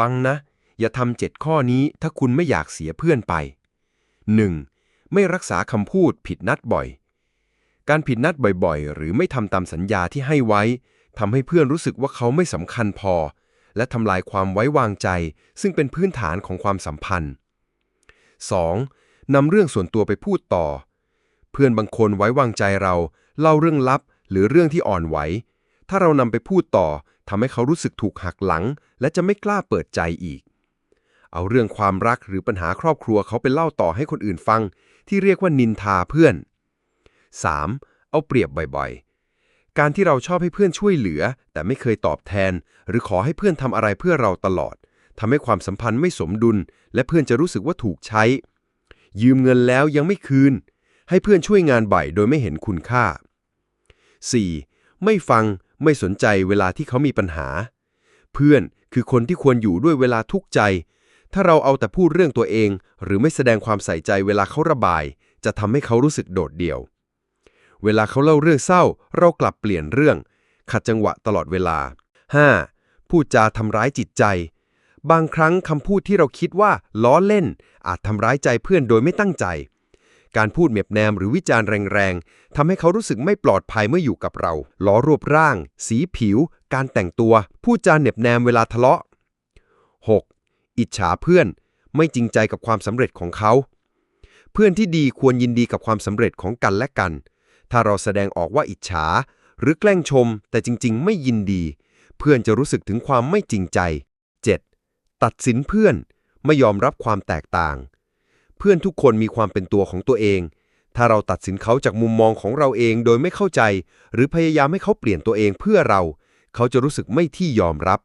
ฟังนะ อย่าทำเจ็ดข้อนี้ถ้าคุณไม่อยากเสียเพื่อนไป 1. ไม่รักษาคำพูดผิดนัดบ่อย การผิดนัดบ่อยๆ หรือไม่ทำตามสัญญาที่ให้ไว้ทำให้เพื่อนรู้สึกว่าเขาไม่สำคัญพอ และทำลายความไว้วางใจ ซึ่งเป็นพื้นฐานของความสัมพันธ์ 2. นำเรื่องส่วนตัวไปพูดต่อ เพื่อนบางคนไว้วางใจเรา เล่าเรื่องลับหรือเรื่องที่อ่อนไหว ถ้าเรานำไปพูดต่อทำให้เขารู้สึกถูกหักหลัง และจะไม่กล้าเปิดใจอีก เอาเรื่องความรักหรือปัญหาครอบครัวเขาไปเล่าต่อให้คนอื่นฟัง ที่เรียกว่านินทาเพื่อน 3. เอาเปรียบบ่อยๆ การที่เราชอบให้เพื่อนช่วยเหลือ แต่ไม่เคยตอบแทน หรือขอให้เพื่อนทำอะไรเพื่อเราตลอดทำให้ความสัมพันธ์ไม่สมดุล และเพื่อนจะรู้สึกว่าถูกใช้ ยืมเงินแล้วยังไม่คืน ให้เพื่อนช่วยงานบ่อยโดยไม่เห็นคุณค่า 4. ไม่ฟัง ไม่สนใจเวลาที่เขามีปัญหา เพื่อนคือคนที่ควรอยู่ด้วยเวลาทุกข์ใจ ถ้าเราเอาแต่พูดเรื่องตัวเอง หรือไม่แสดงความใส่ใจเวลาเขาระบาย จะทำให้เขารู้สึกโดดเดี่ยว เวลาเขาเล่าเรื่องเศร้า เรากลับเปลี่ยนเรื่อง ขัดจังหวะตลอดเวลา 5. พูดจาทำร้ายจิตใจ บางครั้งคำพูดที่เราคิดว่าล้อเล่น อาจทำร้ายใจเพื่อนโดยไม่ตั้งใจ การพูดเหน็บแนมหรือวิจารณ์แรงๆทำให้เขารู้สึกไม่ปลอดภัยเมื่ออยู่กับเรา ล้อรวบร่าง สีผิว การแต่งตัว พูดจาเหน็บแนมเวลาทะเลาะ 6. อิจฉาเพื่อน ไม่จริงใจกับความสำเร็จของเขา เพื่อนที่ดีควรยินดีกับความสำเร็จของกันและกัน ถ้าเราแสดงออกว่าอิจฉา หรือแกล้งชม แต่จริงๆ ไม่ยินดี เพื่อนจะรู้สึกถึงความไม่จริงใจ 7. ตัดสินเพื่อน ไม่ยอมรับความแตกต่าง เพื่อนทุกคนมีความเป็นตัวของตัวเอง ถ้าเราตัดสินเขาจากมุมมองของเราเองโดยไม่เข้าใจ หรือพยายามให้เขาเปลี่ยนตัวเองเพื่อเรา เขาจะรู้สึกไม่ที่ยอมรับ